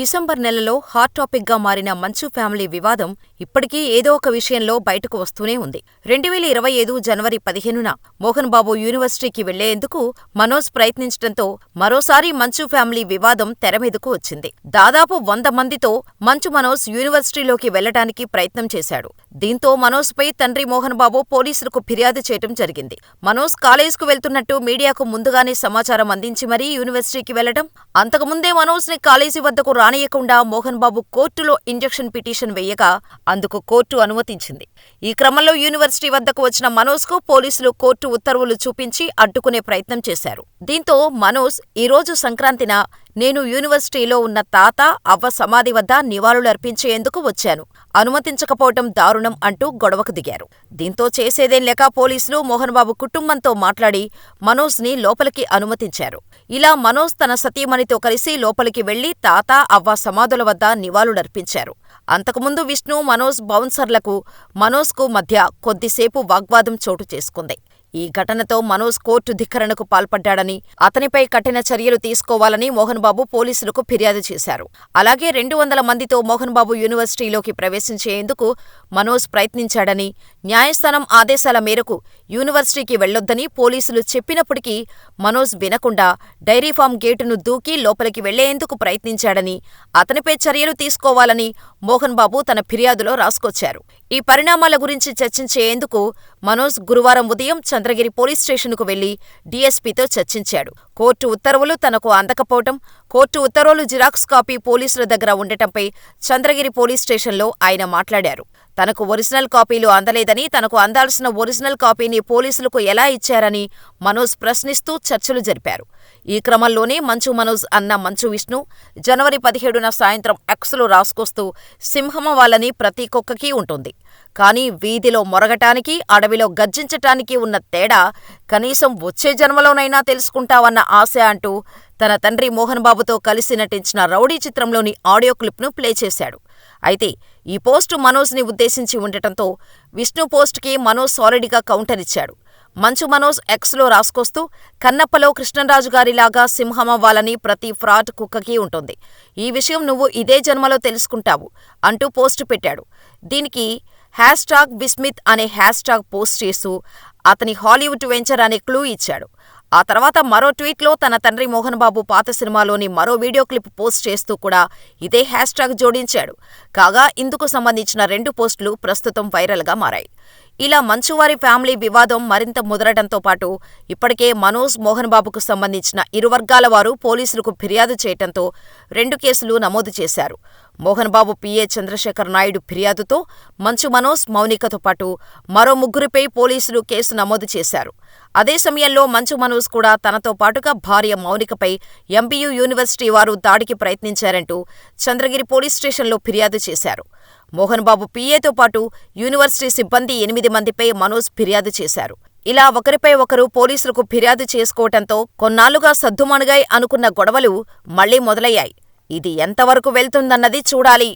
December నెలలో hot టాపిక్గా మారిన మంచు ఫ్యామిలీ వివాదం ఇప్పటికీ ఏదో ఒక విషయంలో బయటకు వస్తూనే ఉంది. రెండువేల ఇరవై ఐదు జనవరి పదిహేనున మోహన్ బాబు యూనివర్సిటీకి వెళ్ళేందుకు మనోజ్ ప్రయత్నించటంతో మరోసారి మంచు ఫ్యామిలీ వివాదం తెరమీదకు వచ్చింది. దాదాపు వంద మందితో మంచు మనోజ్ యూనివర్సిటీలోకి వెళ్ళడానికి ప్రయత్నం చేశాడు. దీంతో మనోజ్పై తండ్రి మోహన్ బాబు పోలీసులకు ఫిర్యాదు చేయటం జరిగింది. మనోజ్ కాలేజ్కు వెళ్తున్నట్టు మీడియాకు ముందుగానే సమాచారం అందించి మరీ యూనివర్సిటీకి వెళ్ళడం అంతకుముందే మనోజ్ని కాలేజీ వద్దకు రానియకుండా మోహన్ బాబు కోర్టులో ఇంజక్షన్ పిటిషన్ వేయగా అందుకు కోర్టు అనుమతించింది. ఈ క్రమంలో యూనివర్సిటీ వద్దకు వచ్చిన మనోజ్కు పోలీసులు కోర్టు ఉత్తర్వులు చూపించి అడ్డుకునే ప్రయత్నం చేశారు. దీంతో మనోజ్ ఈరోజు సంక్రాంతిన నేను యూనివర్సిటీలో ఉన్న తాత, అవ్వ సమాధి వద్ద నివాళులర్పించేందుకు వచ్చాను. అనుమతించకపోవటం దారుణం అంటూ గొడవకు దిగారు. దీంతో చేసేదేం లేక పోలీసులు మోహన్ బాబు కుటుంబంతో మాట్లాడి మనోజ్ని లోపలికి అనుమతించారు. ఇలా మనోజ్ తన సతీమణితో కలిసి లోపలికి వెళ్ళి తాత, అవ్వ సమాధుల వద్ద నివాళులర్పించారు. అంతకుముందు విష్ణు, మనోజ్ బౌన్సర్లకు, మనోజ్కు మధ్య కొద్దిసేపు వాగ్వాదం చోటు చేసుకుంది. ఈ ఘటనతో మనోజ్ కోర్టు ధిక్కరణకు పాల్పడ్డాడని, అతనిపై కఠిన చర్యలు తీసుకోవాలని మోహన్ బాబు పోలీసులకు ఫిర్యాదు చేశారు. అలాగే రెండు వందల మందితో మోహన్ బాబు యూనివర్సిటీలోకి ప్రవేశించేందుకు మనోజ్ ప్రయత్నించాడని, న్యాయస్థానం ఆదేశాల మేరకు యూనివర్సిటీకి వెళ్ళొద్దని పోలీసులు చెప్పినప్పటికీ మనోజ్ వినకుండా డైరీ ఫామ్ గేటును దూకి లోపలికి వెళ్ళేందుకు ప్రయత్నించాడని, అతనిపై చర్యలు తీసుకోవాలని మోహన్ బాబు తన ఫిర్యాదులో రాసుకొచ్చారు. ఈ పరిణామాల గురించి చర్చించేందుకు మనోజ్ గురువారం ఉదయం చంద్రగిరి పోలీస్ స్టేషన్కు వెళ్ళి డీఎస్పీతో చర్చించాడు. కోర్టు ఉత్తర్వులు తనకు అందకపోవటం, కోర్టు ఉత్తర్వులు జిరాక్స్ కాపీ పోలీసుల దగ్గర ఉండటంపై చంద్రగిరి పోలీస్ స్టేషన్లో ఆయన మాట్లాడారు. తనకు ఒరిజినల్ కాపీలు అందలేదని, తనకు అందాల్సిన ఒరిజినల్ కాపీని పోలీసులకు ఎలా ఇచ్చారని మనోజ్ ప్రశ్నిస్తూ చర్చలు జరిపారు. ఈ క్రమంలోనే మంచు మనోజ్ అన్న మంచు విష్ణు జనవరి పదిహేడున సాయంత్రం ఎక్స్లో రాసుకొస్తూ సింహమ వాళ్ళని ప్రతి కుక్కకి ఉంటుంది. కానీ వీధిలో మొరగటానికి, అడవిలో గర్జించటానికి ఉన్న తేడా కనీసం వచ్చే జన్మలోనైనా తెలుసుకుంటావన్న ఆశ అంటూ తన తండ్రి మోహన్ బాబుతో కలిసి నటించిన రౌడీ చిత్రంలోని ఆడియో క్లిప్ను ప్లే చేశాడు. అయితే ఈ పోస్టు మనోజ్ని ఉద్దేశించి ఉండటంతో విష్ణు పోస్టుకి మనోజ్ సాలిడ్గా కౌంటర్ ఇచ్చాడు. మంచు మనోజ్ ఎక్స్లో రాసుకొస్తూ కన్నప్పలో కృష్ణరాజు గారిలాగా సింహం సింహమవ్వాలని ప్రతి ఫ్రాడ్ కుక్కకి ఉంటుంది. ఈ విషయం నువ్వు ఇదే జన్మలో తెలుసుకుంటావు అంటూ పోస్టు పెట్టాడు. దీనికి హ్యాష్ టాగ్ విస్మిత్ అనే హ్యాష్ టాగ్ పోస్ట్ చేస్తూ అతని హాలీవుడ్ వెంచర్ అనే క్లూ ఇచ్చాడు. ఆ తర్వాత మరో ట్వీట్లో తన తండ్రి మోహన్ బాబు పాత సినిమాలోని మరో వీడియో క్లిప్ పోస్ట్ చేస్తూ కూడా ఇదే హ్యాష్ టాగ్ జోడించాడు. కాగా ఇందుకు సంబంధించిన రెండు పోస్టులు ప్రస్తుతం వైరల్గా మారాయి. ఇలా మంచువారి ఫ్యామిలీ వివాదం మరింత ముదరడంతో పాటు ఇప్పటికే మనోజ్, మోహన్ బాబుకు సంబంధించిన ఇరు వర్గాల వారు పోలీసులకు ఫిర్యాదు చేయటంతో రెండు కేసులు నమోదు చేశారు. మోహన్ బాబు పిఏ చంద్రశేఖర్ నాయుడు ఫిర్యాదుతో మంచు మనోజ్, మౌనికతో పాటు మరో ముగ్గురిపై పోలీసులు కేసు నమోదు చేశారు. అదే సమయంలో మంచు మనోజ్ కూడా తనతో పాటుగా భార్య మౌనికపై ఎంబీయూ యూనివర్సిటీ వారు దాడికి ప్రయత్నించారంటూ చంద్రగిరి పోలీస్ స్టేషన్లో ఫిర్యాదు చేశారు. మోహన్ బాబు పీఏతో పాటు యూనివర్సిటీ సిబ్బంది ఎనిమిది మందిపై మనోజ్ ఫిర్యాదు చేశారు. ఇలా ఒకరిపై ఒకరు పోలీసులకు ఫిర్యాదు చేసుకోవటంతో కొన్నాళ్ళుగా సద్దుమణుగాయ్ అనుకున్న గొడవలు మళ్ళీ మొదలయ్యాయి. ఇది ఎంతవరకు వెళ్తుందన్నది చూడాలి.